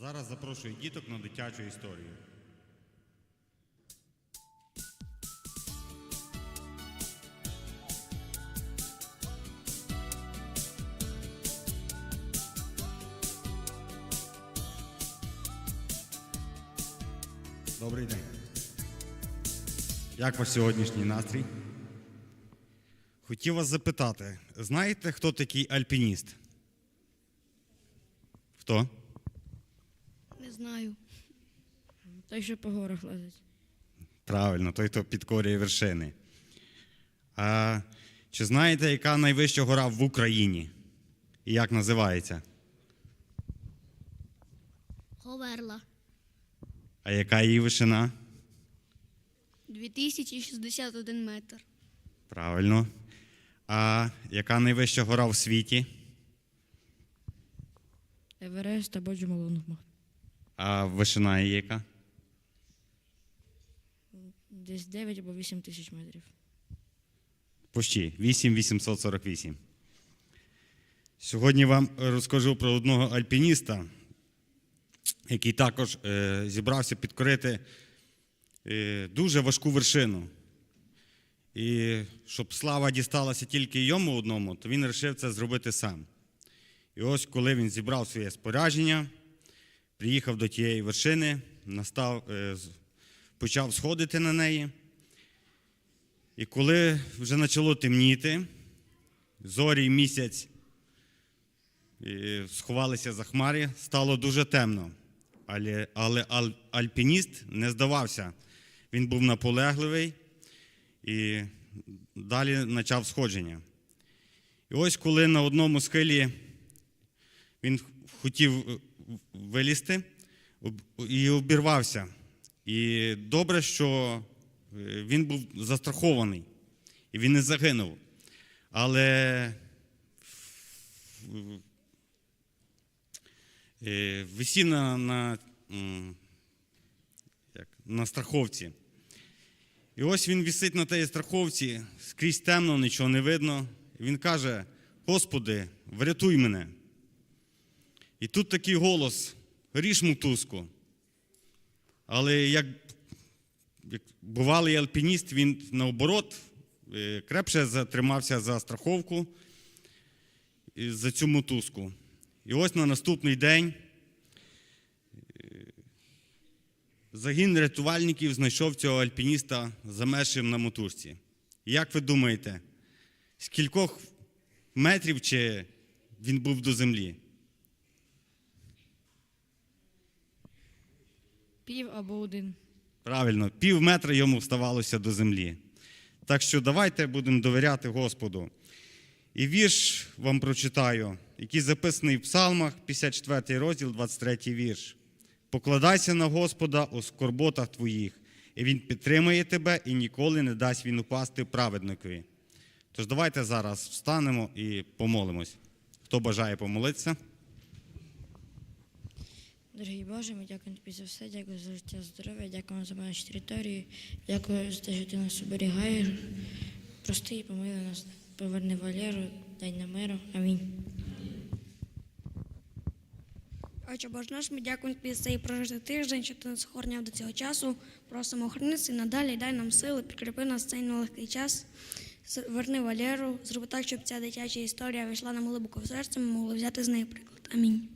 зараз запрошую діток на дитячу історію. Добрий день. Як ваш сьогоднішній настрій? Хотів вас запитати, знаєте, хто такий альпініст? Хто? Не знаю. Той, що по горах лазить. Правильно, той, хто підкорює вершини. А чи знаєте, яка найвища гора в Україні? І як називається? Говерла. А яка її вишина? 2061 метр. Правильно. А яка найвища гора в світі? Еверест або Джумалунгма. А вишина її яка? Десь 9 або 8 тисяч метрів. Пущі 8848. Сьогодні вам розкажу про одного альпініста, який також е, зібрався підкорити е, дуже важку вершину. І щоб слава дісталася тільки йому одному, то він вирішив це зробити сам. І ось коли він зібрав своє спорядження, приїхав до тієї вершини, настав, е, почав сходити на неї. І коли вже почало темніти, зорі і місяць сховалися за хмари, стало дуже темно. Але, але аль- альпініст не здавався. Він був наполегливий і далі почав сходження. І ось коли на одному схилі він хотів е, вилізти і обірвався. І добре, що е, він був застрахований і він не загинув. Але е, висів на, на, як, на страховці. І ось він висить на тій страховці, скрізь темно, нічого не видно. І він каже: Господи, врятуй мене. І тут такий голос: ріж мотузку. Але як, як бувалий альпініст, він наоборот е, крепше затримався за страховку за цю мотузку. І ось на наступний день е, загін рятувальників знайшов цього альпініста замершим на мотузці. Як ви думаєте, з кількох метрів чи він був до землі? Пів або один. Правильно, пів метра йому вставалося до землі. Так що давайте будемо довіряти Господу. І вірш вам прочитаю, який записаний в Псалмах, 54 розділ, 23 вірш. Покладайся на Господа у скорботах твоїх, і Він підтримує тебе і ніколи не дасть він упасти праведникові. Тож давайте зараз встанемо і помолимось. Хто бажає помолитися? Дорогий Боже, ми дякуємо тобі за все, дякую за життя, здоров'я, дякуємо за наші території, дякую за те, що ти нас оберігаєш. Прости і помили нас, поверни Валеру, дай нам миру. Амінь. Отче Боже наш, ми дякуємо тобі за цей прожитий тиждень, що ти нас охороняв до цього часу. Просимо охоронитися і надалі дай нам сили, підкріпи нас цей нелегкий час. Верни Валеру, зроби так, щоб ця дитяча історія вийшла нам глибоко в серце, ми могли взяти з неї приклад. Амінь.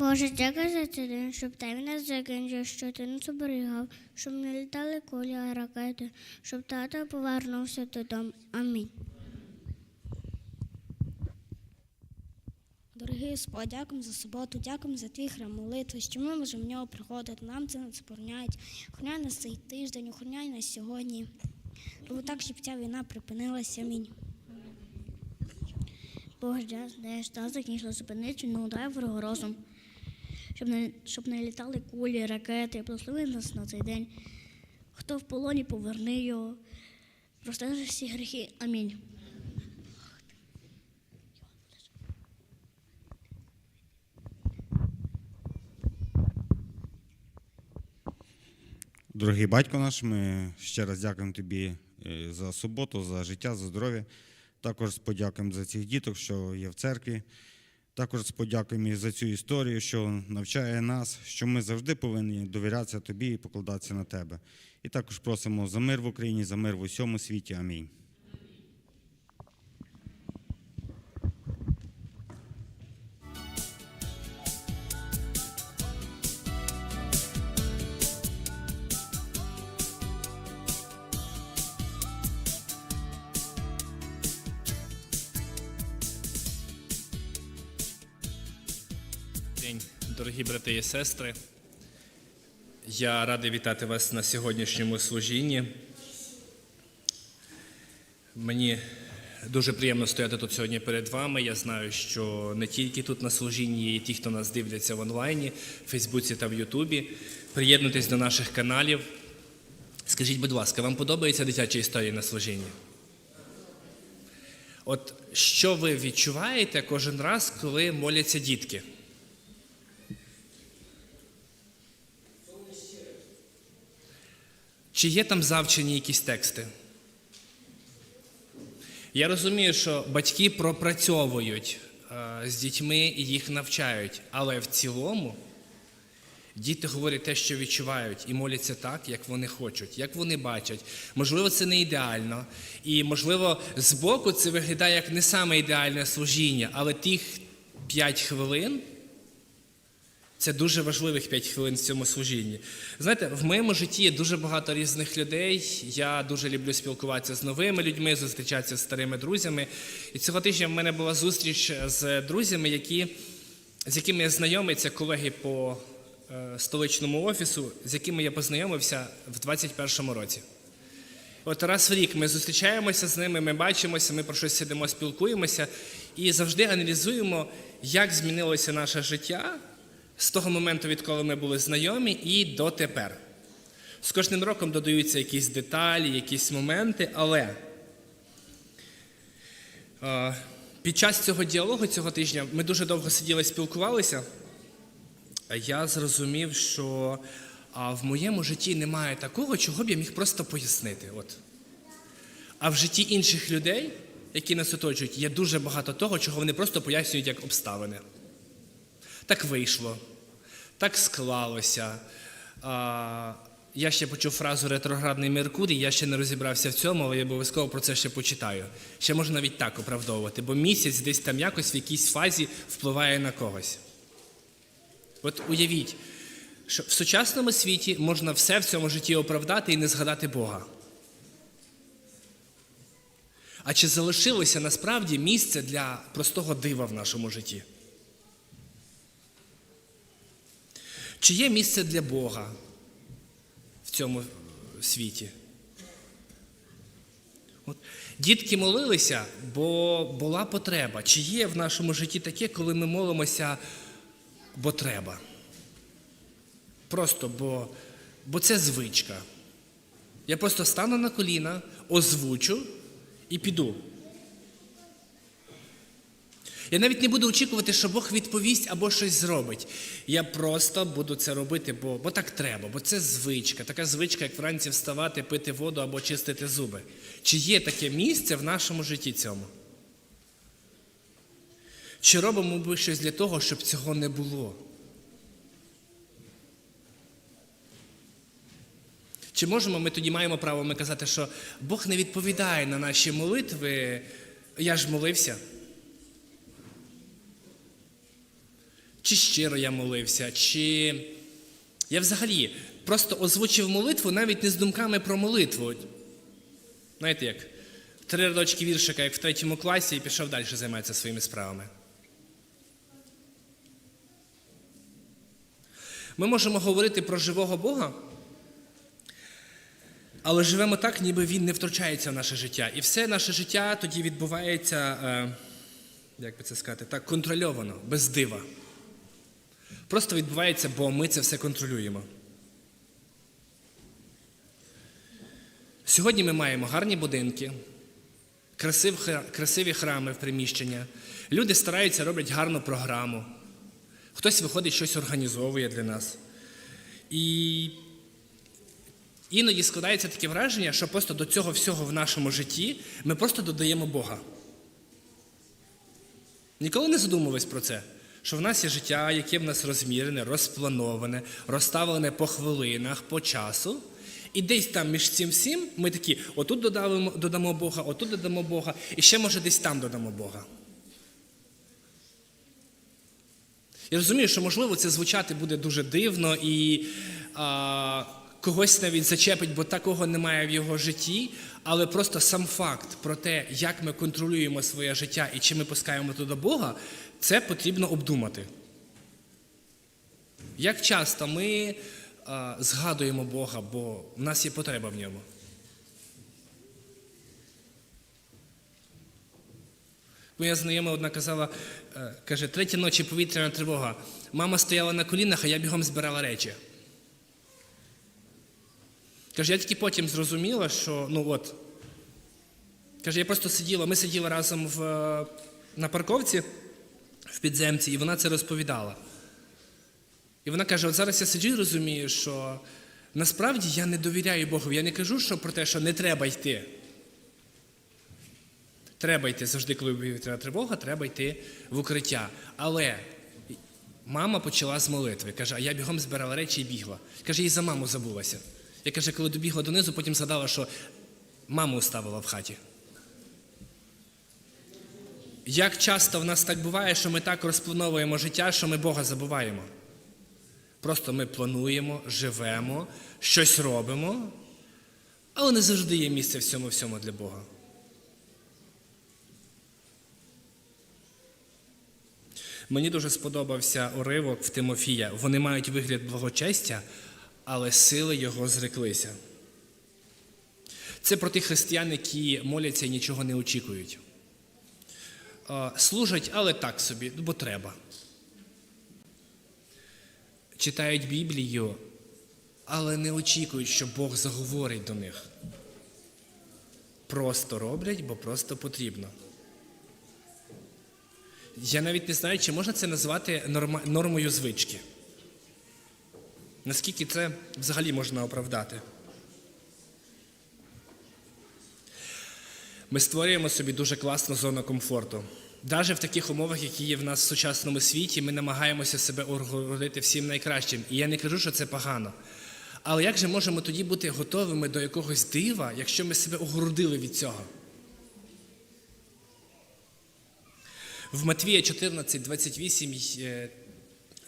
Боже, дякую за цей день, щоб ти нас закінчив, що ти нас оберігав, щоб не літали кулі, а ракети, щоб тато повернувся додому. Амінь. Дорогий Господь, дякуємо за суботу, дякуємо за твій храм молитви, що ми можемо в нього приходити. Нам це не забороняють. Охороняй нас цей тиждень, охороняй нас сьогодні. Роби так, щоб ця війна припинилася. Амінь. Боже, даєш та закінчила зупинити, не удай ворогу розум, щоб не, щоб не літали кулі, ракети, благослови нас на цей день. Хто в полоні, поверни його. Прости всі гріхи. Амінь. Дорогий батько наш, ми ще раз дякуємо тобі е, за суботу, за життя, за здоров'я. Також подякуємо за цих діток, що є в церкві. Також подякуємо за цю історію, що навчає нас, що ми завжди повинні довірятися тобі і покладатися на тебе. І також просимо за мир в Україні, за мир в усьому світі. Амінь. Дорогі брати і сестри. Я радий вітати вас на сьогоднішньому служінні. Мені дуже приємно стояти тут сьогодні перед вами. Я знаю, що не тільки тут на служінні є і ті, хто нас дивляться в онлайні, в Фейсбуці та в Ютубі. Приєднуйтесь до наших каналів. Скажіть, будь ласка, вам подобається дитяча історія на служінні? От що ви відчуваєте кожен раз, коли моляться дітки? Чи є там завчені якісь тексти? Я розумію, що батьки пропрацьовують е, з дітьми і їх навчають, але в цілому діти говорять те, що відчувають, і моляться так, як вони хочуть, як вони бачать. Можливо, це не ідеально, і можливо, збоку це виглядає як не саме ідеальне служіння, але тих 5 хвилин. Це дуже важливих 5 хвилин в цьому служінні. Знаєте, в моєму житті є дуже багато різних людей. Я дуже люблю спілкуватися з новими людьми, зустрічатися з старими друзями. І цього тижня в мене була зустріч з друзями, які, з якими я знайомий, це колеги по е, столичному офісу, з якими я познайомився в 2021 році. От раз в рік ми зустрічаємося з ними, ми бачимося, ми про щось сидимо, спілкуємося і завжди аналізуємо, як змінилося наше життя з того моменту, відколи ми були знайомі, і до тепер. З кожним роком додаються якісь деталі, якісь моменти, але під час цього діалогу цього тижня ми дуже довго сиділи, спілкувалися. Я зрозумів, що в моєму житті немає такого, чого б я міг просто пояснити. От. А в житті інших людей, які нас оточують, є дуже багато того, чого вони просто пояснюють як обставини. Так вийшло, так склалося. А, я ще почув фразу ретроградний Меркурій, я ще не розібрався в цьому, але я обов'язково про це ще почитаю. Ще можна навіть так оправдовувати, бо місяць десь там якось в якійсь фазі впливає на когось. От уявіть, що в сучасному світі можна все в цьому житті оправдати і не згадати Бога. А чи залишилося насправді місце для простого дива в нашому житті? Чи є місце для Бога в цьому світі? От. Дітки молилися, бо була потреба. Чи є в нашому житті таке, коли ми молимося, бо треба? Просто бо, бо це звичка. Я просто стану на коліна, озвучу і піду. Я навіть не буду очікувати, що Бог відповість або щось зробить. Я просто буду це робити, бо, бо так треба, бо це звичка, така звичка, як вранці вставати, пити воду або чистити зуби. Чи є таке місце в нашому житті цьому? Чи робимо ми щось для того, щоб цього не було? Чи можемо ми тоді маємо право ми казати, що Бог не відповідає на наші молитви, я ж молився? Чи щиро я молився, чи я взагалі просто озвучив молитву навіть не з думками про молитву. Знаєте як? Три рядочки віршика, як в третьому класі, і пішов далі займатися своїми справами. Ми можемо говорити про живого Бога, але живемо так, ніби він не втручається в наше життя. І все наше життя тоді відбувається, е, як би це сказати, так контрольовано, без дива. Просто відбувається, бо ми це все контролюємо. Сьогодні ми маємо гарні будинки, красиві храми в приміщення. Люди стараються, роблять гарну програму. Хтось виходить, щось організовує для нас. І іноді складається таке враження, що просто до цього всього в нашому житті ми просто додаємо Бога. Ніколи не задумувались про це, що в нас є життя, яке в нас розмірене, розплановане, розставлене по хвилинах, по часу. І десь там між цим всім ми такі, отут додамо, додамо Бога, отут додамо Бога, і ще може десь там додамо Бога. Я розумію, що можливо це звучати буде дуже дивно і а, когось навіть зачепить, бо такого немає в його житті. Але просто сам факт про те, як ми контролюємо своє життя і чи ми пускаємо туди Бога, це потрібно обдумати. Як часто ми а, згадуємо Бога, бо в нас є потреба в ньому. Моя знайома одна казала, е, каже, третя ночі повітряна тривога. Мама стояла на колінах, а я бігом збирала речі. Каже, я тільки потім зрозуміла, що ну от. Каже, я просто сиділа, ми сиділи разом в, е, на парковці в підземці, і вона це розповідала. І вона каже: от зараз я сиджу і розумію, що насправді я не довіряю Богу. Я не кажу, що про те, що не треба йти. Треба йти завжди, коли повітряна тривога, треба йти в укриття. Але мама почала з молитви. Каже, а я бігом збирала речі і бігла. Каже, і за маму забулася. Я каже, коли добігла донизу, потім згадала, що маму оставила в хаті. Як часто в нас так буває, що ми так розплановуємо життя, що ми Бога забуваємо? Просто ми плануємо, живемо, щось робимо, але не завжди є місце в цьому всьому для Бога. Мені дуже сподобався уривок в Тимофія. Вони мають вигляд благочестя, але сили його зреклися. Це про тих християн, які моляться і нічого не очікують. Служать, але так собі, бо треба. Читають Біблію, але не очікують, що Бог заговорить до них. Просто роблять, бо просто потрібно. Я навіть не знаю, чи можна це назвати нормою звички. Наскільки це взагалі можна оправдати? Ми створюємо собі дуже класну зону комфорту. Навіть в таких умовах, які є в нас в сучасному світі, ми намагаємося себе огородити всім найкращим. І я не кажу, що це погано. Але як же можемо тоді бути готовими до якогось дива, якщо ми себе огородили від цього? В Матвія 14, 28, е,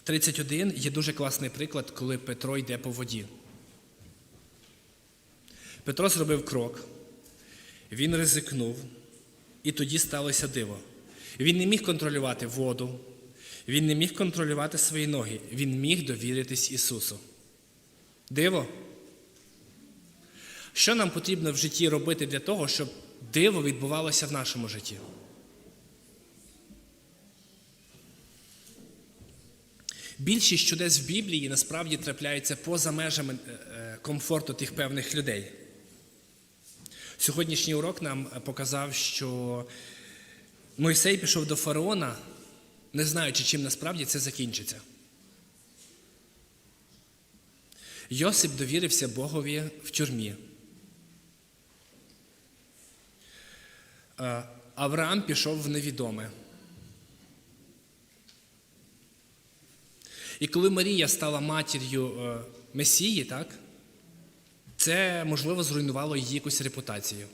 31 є дуже класний приклад, коли Петро йде по воді. Петро зробив крок, він ризикнув, і тоді сталося диво. Він не міг контролювати воду, він не міг контролювати свої ноги, він міг довіритись Ісусу. Диво. Що нам потрібно в житті робити для того, щоб диво відбувалося в нашому житті? Більшість чудес в Біблії насправді трапляються поза межами е, е, комфорту тих певних людей. Сьогоднішній урок нам показав, що Мойсей пішов до фараона, не знаючи, чим насправді це закінчиться. Йосип довірився Богові в тюрмі. Е, Авраам пішов в невідоме. І коли Марія стала матір'ю е, Месії, так, це, можливо, зруйнувало її якусь репутацію.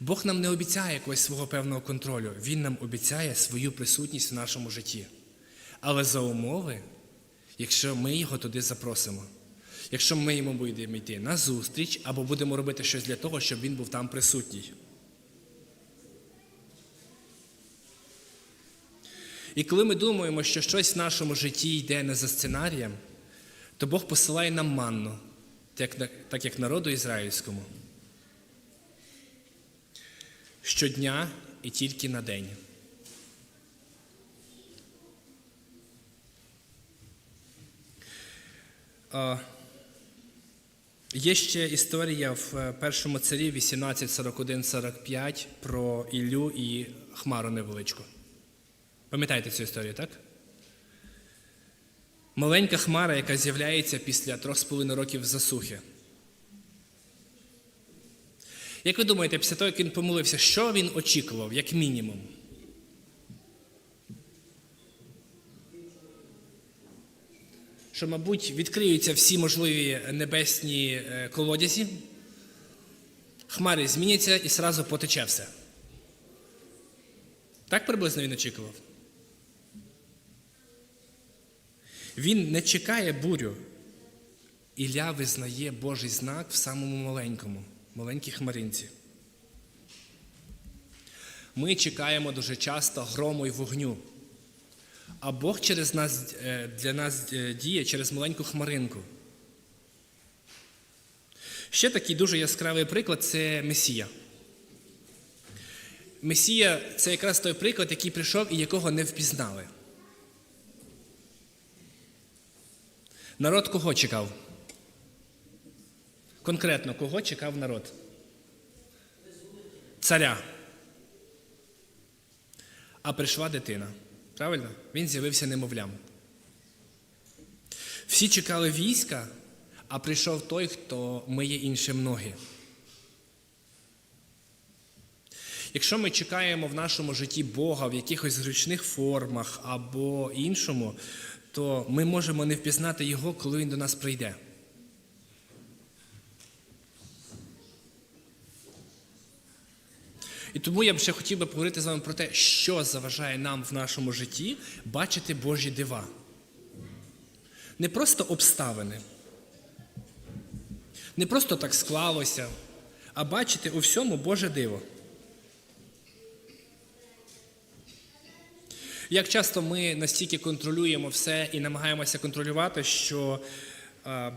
Бог нам не обіцяє якогось свого певного контролю, Він нам обіцяє свою присутність в нашому житті. Але за умови, якщо ми його туди запросимо, якщо ми йому будемо йти на зустріч або будемо робити щось для того, щоб він був там присутній. І коли ми думаємо, що щось в нашому житті йде не за сценарієм, то Бог посилає нам манну, так як, народу ізраїльському. Щодня і тільки на день. Є ще історія в е, першому царі 18.41.45 про Іллю і Хмару невеличку. Пам'ятаєте цю історію, так? Маленька хмара, яка з'являється після трьох з половиною років засухи. Як ви думаєте, після того, як він помолився, що він очікував, як мінімум? Що, мабуть, відкриються всі можливі небесні е, колодязі, хмари зміняться і сразу потече все. Так приблизно він очікував. Він не чекає бурю. Ілля визнає Божий знак в самому маленькому, маленькій хмаринці. Ми чекаємо дуже часто грому і вогню. А Бог через нас, е, для нас е, діє через маленьку хмаринку. Ще такий дуже яскравий приклад це Месія. Месія це якраз той приклад, який прийшов і якого не впізнали. Народ кого чекав? Конкретно, кого чекав народ? Царя. А прийшла дитина. Правильно? Він з'явився немовлям. Всі чекали війська, а прийшов той, хто миє іншим ноги. Якщо ми чекаємо в нашому житті Бога в якихось зручних формах або іншому, то ми можемо не впізнати Його, коли Він до нас прийде. І тому я б ще хотів би поговорити з вами про те, що заважає нам в нашому житті бачити Божі дива. Не просто обставини, не просто так склалося, а бачити у всьому Боже диво. Як часто ми настільки контролюємо все і намагаємося контролювати, що а,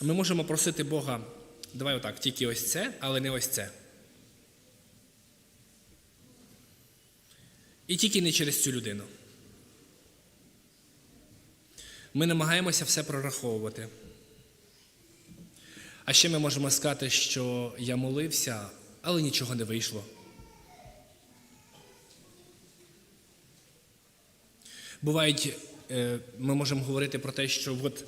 ми можемо просити Бога, давай отак, тільки ось це, але не ось це. І тільки не через цю людину. Ми намагаємося все прораховувати. А ще ми можемо сказати, що я молився, але нічого не вийшло. Бувають, е, ми можемо говорити про те, що от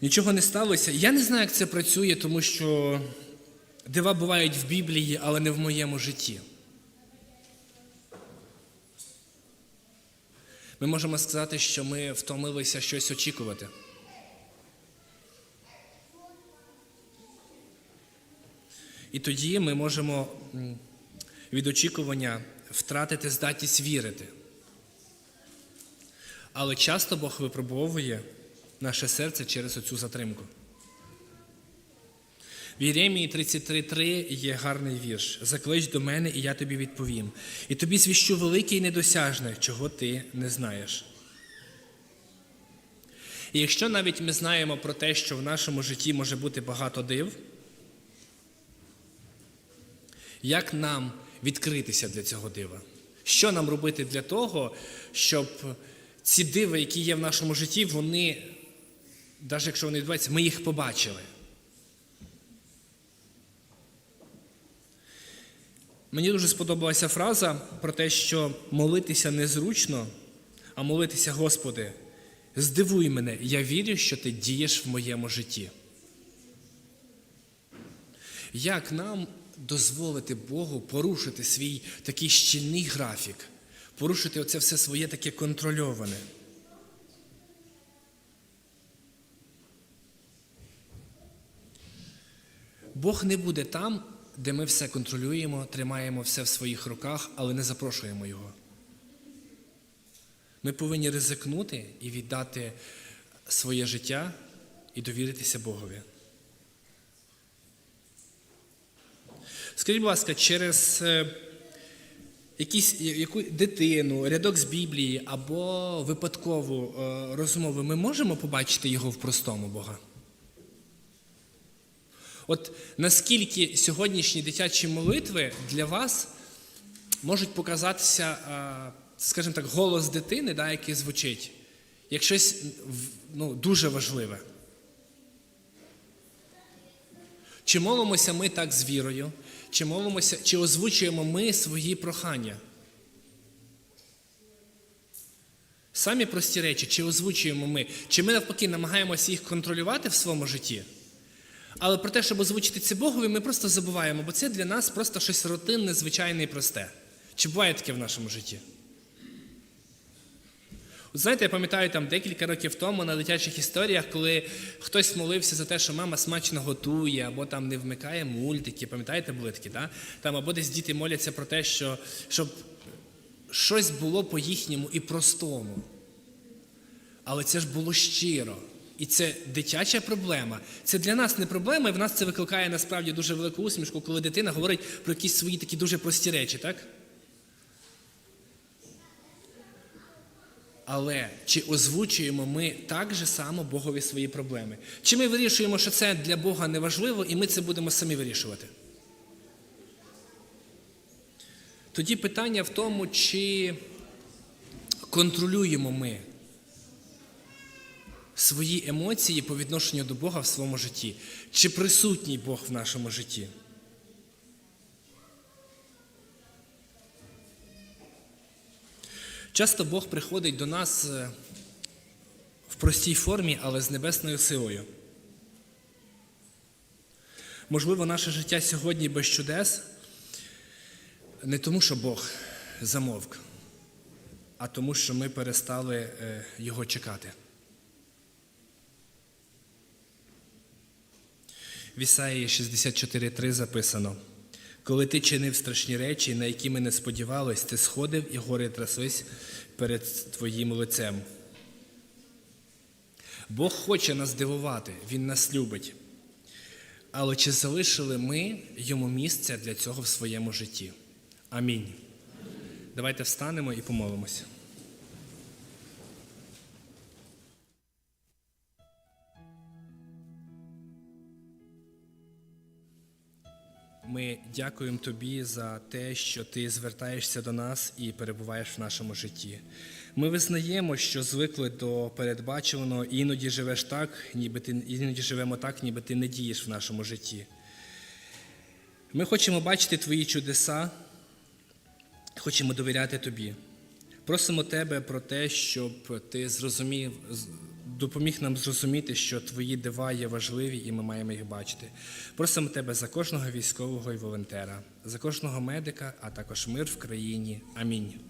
нічого не сталося. Я не знаю, як це працює, тому що дива бувають в Біблії, але не в моєму житті. Ми можемо сказати, що ми втомилися щось очікувати. І тоді ми можемо від очікування втратити здатність вірити. Але часто Бог випробовує наше серце через оцю затримку. В Єремії 33.3 є гарний вірш. Заклич до мене, і я тобі відповім. І тобі звіщу велике і недосяжне, чого ти не знаєш. І якщо навіть ми знаємо про те, що в нашому житті може бути багато див, як нам відкритися для цього дива? Що нам робити для того, щоб ці диви, які є в нашому житті, вони, навіть якщо вони відбуваються, ми їх побачили? Мені дуже сподобалася фраза про те, що молитися незручно, а молитися, Господи, здивуй мене, я вірю, що ти дієш в моєму житті. Як нам дозволити Богу порушити свій такий щільний графік, порушити оце все своє таке контрольоване? Бог не буде там, де ми все контролюємо, тримаємо все в своїх руках, але не запрошуємо Його. Ми повинні ризикнути і віддати своє життя і довіритися Богові. Скажіть, будь ласка, через е, якісь, яку дитину, рядок з Біблії або випадкову е, розмову ми можемо побачити його в простому Бога? От наскільки сьогоднішні дитячі молитви для вас можуть показатися, скажімо так, голос дитини, да, який звучить, як щось ну, дуже важливе. Чи молимося ми так з вірою, чи молимося, чи озвучуємо ми свої прохання? Самі прості речі, чи озвучуємо ми, чи ми навпаки намагаємося їх контролювати в своєму житті? Але про те, щоб озвучити це Богові, ми просто забуваємо, бо це для нас просто щось рутинне, звичайне і просте. Чи буває таке в нашому житті? Знаєте, я пам'ятаю там декілька років тому на дитячих історіях, коли хтось молився за те, що мама смачно готує, або там не вмикає мультики. Пам'ятаєте, були такі, да? Там, або десь діти моляться про те, що щоб щось було по-їхньому і простому. Але це ж було щиро. І це дитяча проблема. Це для нас не проблема, і в нас це викликає насправді дуже велику усмішку, коли дитина говорить про якісь свої такі дуже прості речі, так? Але чи озвучуємо ми так же само Богові свої проблеми? Чи ми вирішуємо, що це для Бога не важливо, і ми це будемо самі вирішувати? Тоді питання в тому, чи контролюємо ми свої емоції по відношенню до Бога в своєму житті, чи присутній Бог в нашому житті? Часто Бог приходить до нас е, в простій формі, але з небесною силою. Можливо, наше життя сьогодні без чудес не тому, що Бог замовк, а тому, що ми перестали е, його чекати. В Ісаїї 64.3 записано: коли ти чинив страшні речі, на які ми не сподівались, ти сходив і гори тряслись перед твоїм лицем. Бог хоче нас дивувати, Він нас любить. Але чи залишили ми йому місце для цього в своєму житті? Амінь. Давайте встанемо і помолимося. Ми дякуємо тобі за те, що ти звертаєшся до нас і перебуваєш в нашому житті. Ми визнаємо, що звикли до передбачуваного, і іноді живеш так, ніби ти іноді живемо так, ніби ти не дієш в нашому житті. Ми хочемо бачити твої чудеса, хочемо довіряти тобі. Просимо тебе про те, щоб ти зрозумів, допоміг нам зрозуміти, що твої дива є важливі і ми маємо їх бачити. Просимо тебе за кожного військового і волонтера, за кожного медика, а також мир в країні. Амінь.